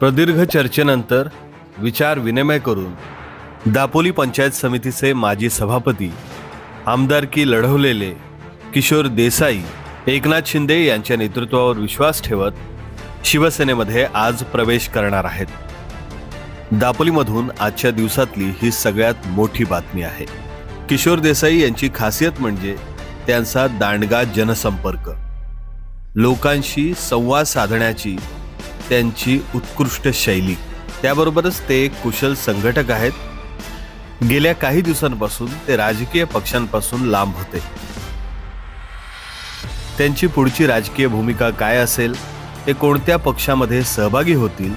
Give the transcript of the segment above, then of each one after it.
प्रदीर्घ चर्चेनंतर विचार विनिमय करून दापोली पंचायत समितीचे माजी सभापती आमदारकी लढवलेले किशोर देसाई एकनाथ शिंदे यांच्या नेतृत्वावर विश्वास ठेवत शिवसेनेमध्ये आज प्रवेश करणार आहेत. दापोलीमधून आजच्या दिवसातली ही सगळ्यात मोठी बातमी आहे. किशोर देसाई यांची खासियत म्हणजे त्यांचा दांडगा जनसंपर्क. लोकांशी संवाद साधण्याची त्यांची उत्कृष्ट शैली. त्याबरोबरच ते एक कुशल संघटक आहेत. गेल्या काही दिवसांपासून ते राजकीय पक्षांपासून लांब होते. त्यांची पुढची राजकीय भूमिका काय असेल ते कोणत्या पक्षामध्ये सहभागी होतील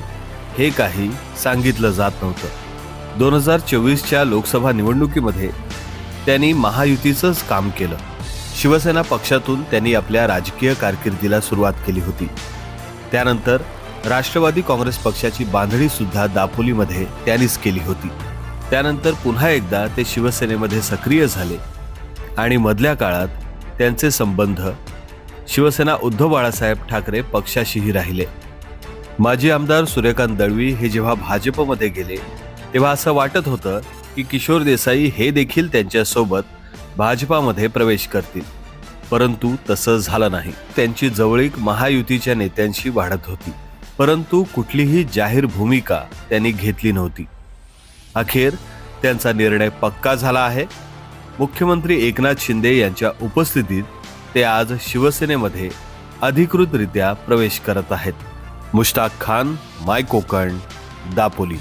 हे काही सांगितलं जात नव्हतं. दोन हजार चोवीसच्या लोकसभा निवडणुकीमध्ये त्यांनी महायुतीचंच काम केलं. शिवसेना पक्षातून त्यांनी आपल्या राजकीय कारकिर्दीला सुरुवात केली होती. त्यानंतर राष्ट्रवादी काँग्रेस पक्षाची बांधणी सुद्धा दापोलीमध्ये त्यांनीच केली होती. त्यानंतर पुन्हा एकदा ते शिवसेनेमध्ये सक्रिय झाले आणि मधल्या काळात त्यांचे संबंध शिवसेना उद्धव बाळासाहेब ठाकरे पक्षाशीही राहिले. माजी आमदार सूर्यकांत दळवी हे जेव्हा भाजपमध्ये गेले तेव्हा असं वाटत होतं की किशोर देसाई हे देखील त्यांच्यासोबत भाजपामध्ये प्रवेश करतील. परंतु तसं झालं नाही. त्यांची जवळीक महायुतीच्या नेत्यांशी वाढत होती. परंतु कुठलीही जाहीर भूमिका त्यांनी घेतली नव्हती. अखेर त्यांचा निर्णय पक्का झाला आहे. मुख्यमंत्री एकनाथ शिंदे यांच्या उपस्थितीत ते आज शिवसेनेमध्ये अधिकृतरित्या प्रवेश करत आहेत. मुश्ताक खान माय कोकण दापोली.